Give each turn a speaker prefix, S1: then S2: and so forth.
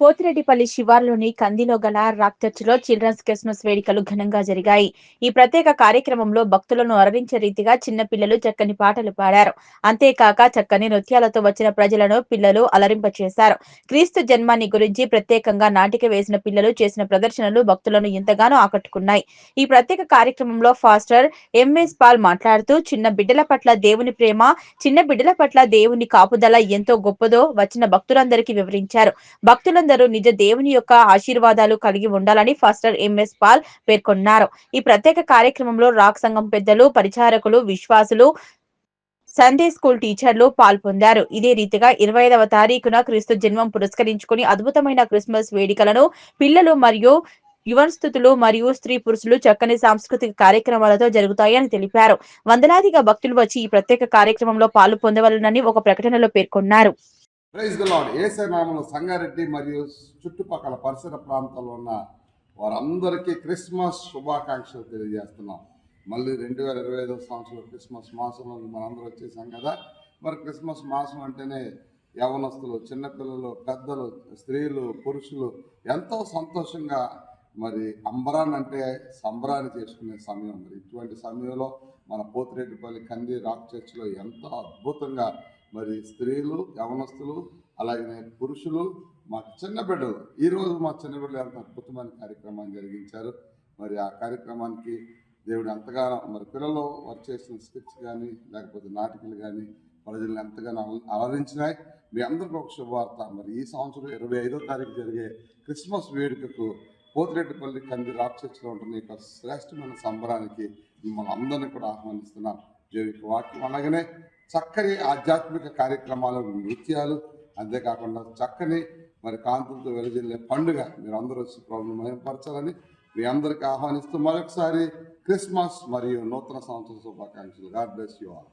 S1: పోతిరెడ్డిపల్లి శివార్లోని కందిలో గల రాక్ చర్చిలో చిల్డ్రన్స్ క్రిస్మస్ వేడుకలు ఘనంగా జరిగాయి. ఈ ప్రత్యేక కార్యక్రమంలో భక్తులను అరవించే రీతిగా చిన్న పిల్లలు చక్కని పాటలు పాడారు. అంతేకాక చక్కని నృత్యాలతో వచ్చిన ప్రజలను పిల్లలు అలరింపచేశారు. క్రీస్తు జన్మాన్ని గురించి ప్రత్యేకంగా నాటిక వేసిన పిల్లలు చేసిన ప్రదర్శనలు భక్తులను ఎంతగానో ఆకట్టుకున్నాయి. ఈ ప్రత్యేక కార్యక్రమంలో ఫాస్టర్ ఎంఎస్ పాల్ మాట్లాడుతూ చిన్న బిడ్డల పట్ల దేవుని ప్రేమ చిన్న బిడ్డల పట్ల దేవుని కాపుదల ఎంతో గొప్పదో వచ్చిన భక్తులందరికీ వివరించారు. భక్తులందరూ నిజ దేవుని యొక్క ఆశీర్వాదాలు కలిగి ఉండాలని ఫాస్టర్ ఎంఎస్ పాల్ పేర్కొన్నారు. ఈ ప్రత్యేక కార్యక్రమంలో రాక్ సంఘం పెద్దలు పరిచారకులు విశ్వాసులు సండే స్కూల్ టీచర్లు పాల్పొందారు. ఇదే రీతిగా ఇరవై ఐదవ తారీఖున క్రీస్తు జన్మం పురస్కరించుకుని అద్భుతమైన క్రిస్మస్ వేడుకలను పిల్లలు మరియు యువన్స్థుతులు మరియు స్త్రీ పురుషులు చక్కని సాంస్కృతిక కార్యక్రమాలతో జరుగుతాయని తెలిపారు. వందలాదిగా భక్తులు వచ్చి ఈ ప్రత్యేక కార్యక్రమంలో పాలు పొందవలనని ఒక ప్రకటనలో పేర్కొన్నారు.
S2: ప్రైజ్ ద లాడ్ ఏసే నామలు సంగారెడ్డి మరియు చుట్టుపక్కల పరిసర ప్రాంతాల్లో ఉన్న వారందరికీ క్రిస్మస్ శుభాకాంక్షలు తెలియజేస్తున్నాం. మళ్ళీ రెండు వేల ఇరవై ఐదో సంవత్సరం క్రిస్మస్ మాసంలో మనందరూ వచ్చేసాం కదా. మరి క్రిస్మస్ మాసం అంటేనే యవనస్తులు చిన్నపిల్లలు పెద్దలు స్త్రీలు పురుషులు ఎంతో సంతోషంగా మరి అంబరాన్ని అంటే సంబరాన్ని చేసుకునే సమయం. మరి ఇటువంటి సమయంలో మన పోతిరెడ్డిపల్లి కంది రాక్ చర్చ్లో ఎంతో అద్భుతంగా మరి స్త్రీలు యవనస్తులు అలాగే పురుషులు మా చిన్న బిడ్డలు. ఈరోజు మా చిన్న బిడ్డలు ఎంత అద్భుతమైన కార్యక్రమాన్ని జరిగించారు. మరి ఆ కార్యక్రమానికి దేవుడు ఎంతగానో మరి పిల్లలు వర్క్ చేసిన స్కిట్స్ కానీ లేకపోతే నాటికలు కానీ ప్రజలను ఎంతగానో అల- అలరించినాయి. మీ అందరికీ ఒక శుభవార్త. మరి ఈ సంవత్సరం ఇరవై ఐదో తారీఖు జరిగే క్రిస్మస్ వేడుకకు పోతిరెడ్డిపల్లి కంది రాక్ చర్చిలో ఉంటున్న ఈ యొక్క శ్రేష్టమైన సంబరానికి మిమ్మల్ని అందరినీ కూడా ఆహ్వానిస్తున్నాం దేవునికి వాక్యం అలాగనే చక్కని ఆధ్యాత్మిక కార్యక్రమాలు నృత్యాలు అంతేకాకుండా చక్కని మరి కాంతులతో వెలజల్లే పండుగ. మీరు అందరూ వచ్చి ప్రభుత్వం మయంపరచాలని మీ అందరికి ఆహ్వానిస్తూ మరొకసారి క్రిస్మస్ మరియు నూతన సంవత్సర శుభాకాంక్షలు. God bless you all.